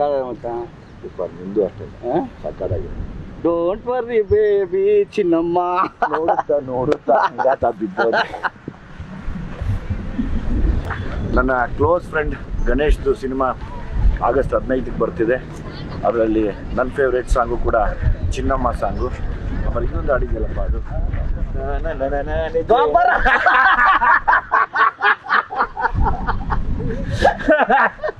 Super ನಿಂದು ಅಷ್ಟೇ. ಸಕ್ಕತ್ತಾಗಿದೆ ಡೋಂಟ್ ವರ್ರಿ ಬೇಬಿ ಚಿನ್ನಮ್ಮ. ನೋಡುತ್ತಾ ನೋಡುತ್ತಾ ಹಂಗಾತ ಬಿದ್ದೋದೆ. ನನ್ನ ಕ್ಲೋಸ್ ಫ್ರೆಂಡ್ ಗಣೇಶ್ದು ಸಿನಿಮಾ ಆಗಸ್ಟ್ ಹದಿನೈದಕ್ಕೆ ಬರ್ತಿದೆ. ಅದರಲ್ಲಿ ನನ್ನ ಫೇವ್ರೇಟ್ ಸಾಂಗು ಕೂಡ ಚಿನ್ನಮ್ಮ ಸಾಂಗು ಆಮೇಲೆ ಇನ್ನೊಂದು ಹಾಡಿದೆಯಲ್ಲಪ್ಪ ಅದು?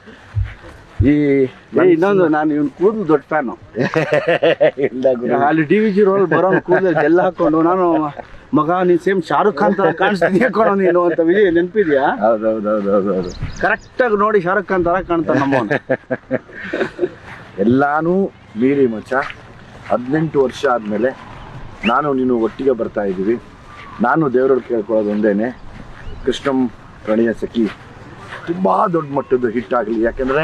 ಈ ಏ, ಇನ್ನೊಂದು ನಾನು ಇವ್ನ ಕೂದಲು ದೊಡ್ಡ ಫ್ಯಾನು. ಅಲ್ಲಿ ಡಿ ವಿ ಜಿ ರೋಲ್ ಬರೋ ಕೂದಲು ಎಲ್ಲ ಹಾಕೊಂಡು ನಾನು ಮಗ ನೀನ್ ಸೇಮ್ ಶಾರುಖ್ ಖಾನ್ ತರ ಕಾಣಿಸ್ತೀನಿ ಕೊಡೋ ನೀನು ಅಂತ ವಿಜಯ್ ನೆನಪಿದ್ಯಾ? ಹೌದೌದೌದೌದೌದು ಕರೆಕ್ಟ್ ಆಗಿ ನೋಡಿ ಶಾರುಖ್ ಖಾನ್ ತರ ಕಾಣ್ತಾನೆ ನಮ್ಮ ಎಲ್ಲಾನು ಮೀರಿ ಮಚ್ಚ. ಹದಿನೆಂಟು ವರ್ಷ ಆದಮೇಲೆ ನಾನು ನೀನು ಒಟ್ಟಿಗೆ ಬರ್ತಾ ಇದ್ದೀವಿ. ನಾನು ದೇವರಲ್ಲಿ ಕೇಳ್ಕೊಳ್ಳೋದು ಒಂದೇನೆ. ಕೃಷ್ಣಂ ಪ್ರಣಯ ಸಖಿ ತುಂಬ ದೊಡ್ಡ ಮಟ್ಟದ ಹಿಟ್ ಆಗಲಿ. ಯಾಕೆಂದರೆ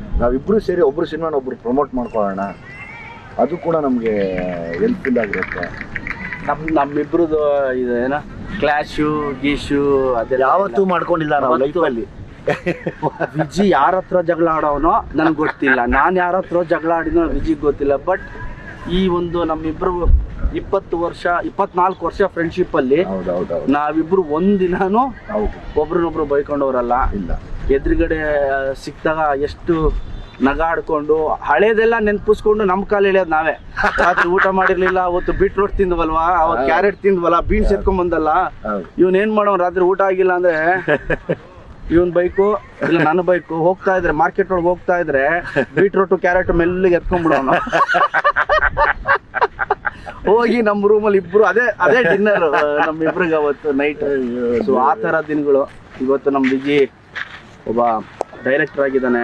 ನಾವಿಬ್ಬರು ಸೇರಿ ಒಬ್ಬರು ಸಿನಿಮಾನ ಒಬ್ರು ಪ್ರಮೋಟ್ ಮಾಡ್ಕೊಳ್ಳೋಣ. ಅದು ಕೂಡ ನಮಗೆ ಹೆಲ್ಪ್ಫುಲ್ ಆಗಿರುತ್ತೆ. ನಮ್ ನಮ್ಮಿಬ್ರದ್ದು ಇದು ಏನ ಕ್ಲಾಶು ಗೀಶು ಅದೆಲ್ಲ ಯಾವತ್ತೂ ಮಾಡ್ಕೊಂಡಿಲ್ಲ ನಾವು ಲೈಫಲ್ಲಿ ವಿಜಿ ಯಾರ ಹತ್ರ ಜಗಳ ಆಡೋನೋ ನನಗೆ ಗೊತ್ತಿಲ್ಲ. ನಾನು ಯಾರ ಹತ್ರ ಜಗಳ ಆಡಿನೋ ವಿಜಿಗೆ ಗೊತ್ತಿಲ್ಲ. ಬಟ್ ಈ ಒಂದು ನಮ್ಮಿಬ್ರು ಇಪ್ಪತ್ತು ವರ್ಷ ಇಪ್ಪತ್ನಾಲ್ಕು ವರ್ಷ ಫ್ರೆಂಡ್ಶಿಪ್ ಅಲ್ಲಿ ನಾವಿಬ್ರು ಒಂದಿನಾನು ಒಬ್ರನ್ನೊಬ್ರು ಬೈಕೊಂಡವ್ರಲ್ಲ. ಎದುರುಗಡೆ ಸಿಕ್ಕಿದಾಗ ಎಷ್ಟು ನಗಾಡ್ಕೊಂಡು ಹಳೇದೆಲ್ಲ ನೆನ್ಪಿಸ್ಕೊಂಡು ನಮ್ಮ ಕಾಲ ಇಳಿಯೋದು ನಾವೇ. ರಾತ್ರಿ ಊಟ ಮಾಡಿರ್ಲಿಲ್ಲ ಅವತ್ತು ಬೀಟ್ರೋಟ್ ತಿಂದ್ವಲ್ವಾ ಅವತ್ತು ಕ್ಯಾರೆಟ್ ತಿಂದ್ವಲ್ಲ ಬೀನ್ಸ್ ಎತ್ಕೊಂಡ್ ಬಂದಲ್ಲ ಇವನ್ ಏನ್ ಮಾಡೋ ರಾತ್ರಿ ಊಟ ಆಗಿಲ್ಲ ಅಂದ್ರೆ ಇವನ್ ಬೈಕು ಇಲ್ಲ ನನ್ನ ಬೈಕು ಹೋಗ್ತಾ ಇದ್ರೆ ಮಾರ್ಕೆಟ್ ಒಳಗೆ ಹೋಗ್ತಾ ಇದ್ರೆ ಬೀಟ್ರೋಟು ಕ್ಯಾರೆಟ್ ಮೆಲ್ಲಿಗೆ ಎತ್ಕೊಂಡ್ಬಿಡೋಣ ಹೋಗಿ ನಮ್ಮ ರೂಮಲ್ಲಿ ಇಬ್ರು ಅದೇ ಅದೇ ಡಿನ್ನರ್ ನಮ್ ಇಬ್ರಿಗೆ ಅವತ್ತು ನೈಟ್ ಸೊ ಆ ಥರ ದಿನಗಳು. ಇವತ್ತು ನಮ್ಮ ಬಿಜಿ ಒಬ್ಬ ಡೈರೆಕ್ಟರ್ ಆಗಿದ್ದಾನೆ.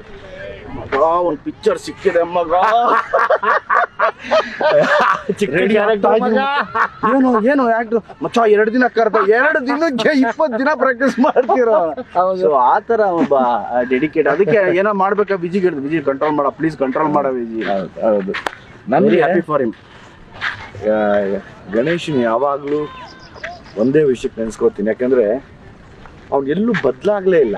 ಮಗ ಒಂದು ಪಿಕ್ಚರ್ ಸಿಕ್ಕಿದೆ ಮಗ. ಏನು ಏನು ಆಕ್ಟರ್ ಮಚ್ಚ ಎರಡು ದಿನ ಕರೆದ ಎರಡು ದಿನಕ್ಕೆ ಇಪ್ಪತ್ತು ದಿನ ಪ್ರಾಕ್ಟೀಸ್ ಮಾಡ್ತಿರೋ? ಆ ತರ ಒಬ್ಬ ಡೆಡಿಕೇಟ್ ಅದಕ್ಕೆ ಏನೋ ಮಾಡ್ಬೇಕಾ ಬಿಜಿ ಹೇಳಿದ್ರು ಬಿಜಿ ಕಂಟ್ರೋಲ್ ಮಾಡ ಪ್ಲೀಸ್ ಕಂಟ್ರೋಲ್ ಮಾಡ ಬಿಜಿ. ಹೌದು ವೆರಿ ಹ್ಯಾಪಿ ಫಾರ್ ಹಿಮ್ ಗಣೇಶನ್ ಯಾವಾಗಲೂ ಒಂದೇ ವಿಷಯಕ್ಕೆ ನೆನೆಸ್ಕೋತೀನಿ. ಯಾಕಂದ್ರೆ ಅವ್ನು ಎಲ್ಲೂ ಬದಲಾಗಲೇ ಇಲ್ಲ.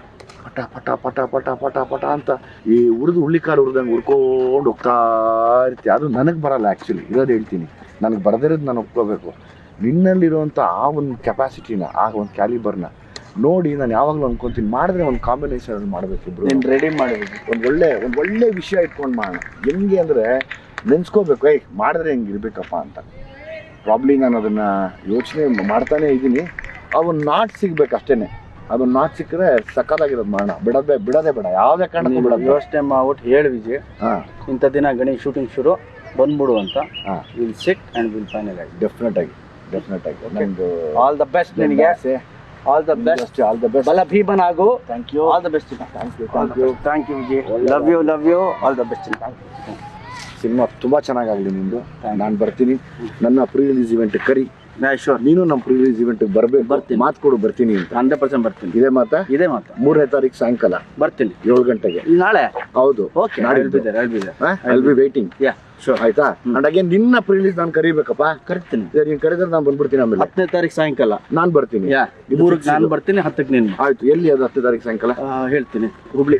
ಪಟ ಪಟ ಪಟ ಪಟ ಪಟ ಪಟ ಅಂತ ಈ ಉರಿದು ಹುಳ್ಳಿಕಾಲು ಉರಿದಂಗೆ ಉರ್ಕೊಂಡು ಹೋಗ್ತಾ ಇರ್ತಿ ಅದು ನನಗೆ ಬರಲ್ಲ ಆ್ಯಕ್ಚುಲಿ ಇರೋದು ಹೇಳ್ತೀನಿ. ನನಗೆ ಬರದಿರೋದು ನಾನು ಒಪ್ಕೋಬೇಕು. ನಿನ್ನಲ್ಲಿರುವಂಥ ಆ ಒಂದು ಕೆಪಾಸಿಟಿನ ಆ ಒಂದು ಕ್ಯಾಲಿಬರ್ನ ನೋಡಿ ನಾನು ಯಾವಾಗಲೂ ಅನ್ಕೊಂತೀನಿ. ಮಾಡಿದ್ರೆ ಒಂದು ಕಾಂಬಿನೇಷನ್ ಮಾಡಬೇಕು ಇಬ್ರು. ನೀನು ರೆಡಿ ಮಾಡಬೇಕು. ಒಂದು ಒಳ್ಳೆ ಒಂದು ಒಳ್ಳೆ ವಿಷಯ ಇಟ್ಕೊಂಡು ಮಾಡೋಣ. ಹೆಂಗೆ ಅಂದರೆ ನೆನ್ಸ್ಕೋಬೇಕು ಏಯ್ ಮಾಡಿದ್ರೆ ಹೆಂಗೆ ಇರಬೇಕಪ್ಪ ಅಂತ. ಪ್ರಾಬ್ಲಿ ನಾನು ಅದನ್ನು ಯೋಚನೆ ಮಾಡ್ತಾನೆ ಇದ್ದೀನಿ. ಅವನು ನಾಟ್ ಸಿಗ್ಬೇಕು ಅಷ್ಟೇನೆ ಅದನ್ನ ನಾಚ್ ಸಿಕ್ಕರೆ ಸಕ್ಕದಾಗಿರೋದ್ ಮಾಡೋಣ ಬಿಡದೆ ಬಿಡದೆ ಬೇಡ. ಯಾವುದೇ ಕಾರಣ ಬಿಡೋದು. ಯೋಚನೆ ಮಾಡ್ಬಿಟ್ಟು ಹೇಳಿ ವಿಜಯ್. ಹಾಂ. ಇಂಥ ದಿನ ಗಣಿ ಶೂಟಿಂಗ್ ಶುರು ಬಂದ್ಬಿಡು ಅಂತ. ಹಾ. Will sit and will final ಆಗಿ ಡೆಫಿನೆಟ್ ಆಗಿ. ಡೆಫಿನೆಟ್ ಆಗಿ ನಂದು ಆಲ್ ದ ಬೆಸ್ಟ್ ನಿನಗೆ. All the best all the best ಬಲ ಭೀಮನ್ ಆಗು thank you all the best thank you thank you thank you Vijay love you love you all the best thank you cinema ತುಂಬಾ ಚೆನ್ನಾಗಾಗಲಿ you. ನಾನು ಬರ್ತೀನಿ. ನನ್ನ pre release event ಕರಿ. Sure ನೀನು ನಮ್ಮ ಪ್ರೀ ರಿಲೀಸ್ ಇವೆಂಟ್ ಬರ್ಬೇಕು ಬರ್ತೀನಿ. ಮಾತು ಕೊಡು ಬರ್ತೀನಿ ಅಂತ. ಹಂಡ್ರೆಡ್ ಪರ್ಸೆಂಟ್ ಬರ್ತೀನಿ. ಇದೇ ಮಾತಾ? ಇದೇ ಮಾತು. ಮೂರನೇ ತಾರೀಕು ಸಾಯಂಕಾಲ. ಬರ್ತೀನಿ. ಏಳು ಗಂಟೆಗೆ. ನಾಳೆ? ಹೌದು. Okay ಅಲ್ಬಿದ್ದಾರೆ I'll be waiting yeah sure ಆಯ್ತಾ? ಅಂಡ್ ಅಗೇನ್ ನಿನ್ನ ಪ್ರೀ ರಿಲೀಸ್ ನಾನು ಕರಿಬೇಕಪ್ಪ? ಕರಿತೀನಿ. ನೀನು ಕರೆದ್ರೆ ನಾನು ಬಂದ್ಬಿಡ್ತೀನಿ ಆಮೇಲೆ. ಹತ್ತನೇ ತಾರೀಕು ಸಾಯಂಕಾಲ. ನಾನು ಬರ್ತೀನಿ. ಯಾ ಮೂರಕ್ಕೆ ನಾನು. ಬರ್ತೀನಿ ಹತ್ತಕ್ಕೆ ನೀನು. ಆಯ್ತು ಎಲ್ಲಿ ಅದು ಹತ್ತನೇ ತಾರೀಕು ಸಾಯಂಕಾಲ? ಹೇಳ್ತೀನಿ. ಹುಬ್ಳಿ.